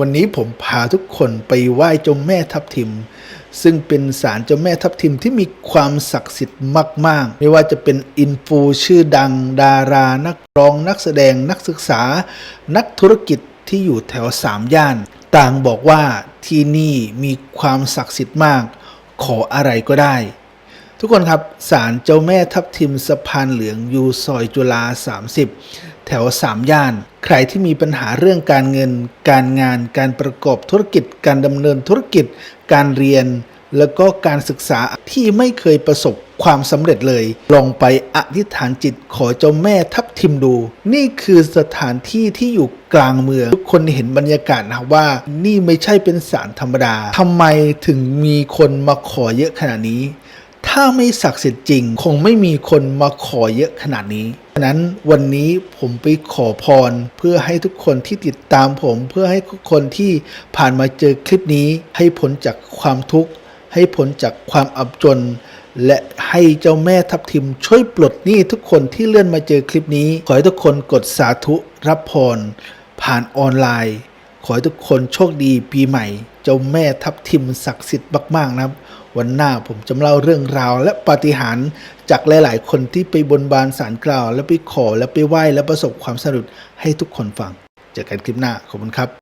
วันนี้ผมพาทุกคนไปไหว้เจ้าแม่ทับทิม ซึ่งเป็นศาลเจ้าแม่ทับทิมที่มีความศักดิ์สิทธิ์มาก ๆ ไม่ว่าจะเป็นอินฟูชื่อดัง ดารา นักร้อง นักแสดง นักศึกษา นักธุรกิจที่อยู่แถวสามย่าน ต่างบอกว่าที่นี่มีความศักดิ์สิทธิ์มาก ขออะไรก็ได้ ทุกคนครับศาลเจ้าแม่ทับทิมสะพานเหลืองอยู่ซอยจุฬา30 แถวสามย่าน ใครที่มีปัญหาเรื่องการเงิน การงาน การประกอบธุรกิจ การดำเนินธุรกิจ การเรียน แล้วก็การศึกษาที่ไม่เคยประสบความสำเร็จเลย ลองไปอธิษฐานจิตขอเจ้าแม่ทับทิมดู นี่คือสถานที่ที่อยู่กลางเมือง ทุกคนเห็นบรรยากาศนะว่า นี่ไม่ใช่เป็นศาลธรรมดาทำไมถึงมีคนมาขอเยอะขนาดนี้ ถ้าไม่ศักดิ์สิทธิ์จริง คงไม่มีคนมาขอเยอะขนาดนี้ฉะนั้นวันนี้ผมไปขอพรเพื่อให้ทุกคนที่ติดตามผม เพื่อให้ทุกคนที่ผ่านมาเจอคลิปนี้ ให้พ้นจากความทุกข์ ให้พ้นจากความอับจน และให้เจ้าแม่ทับทิมช่วยปลดหนี้ทุกคนที่เลื่อนมาเจอคลิปนี้ ขอให้ทุกคนกดสาธุรับพร ผ่านออนไลน์ ขอให้ทุกคนโชคดีปีใหม่ เจ้าแม่ทับทิมศักดิ์สิทธิ์มากๆนะครับ วันหน้าผมจะมาเล่าเรื่องราว และปาฏิหาริย์จากหลาย ๆ คนที่ไปบนบานสารกล่าว และไปขอและไปไหว้และประสบความสำเร็จให้ทุกคนฟังเจอกันคลิปหน้าขอบคุณครับ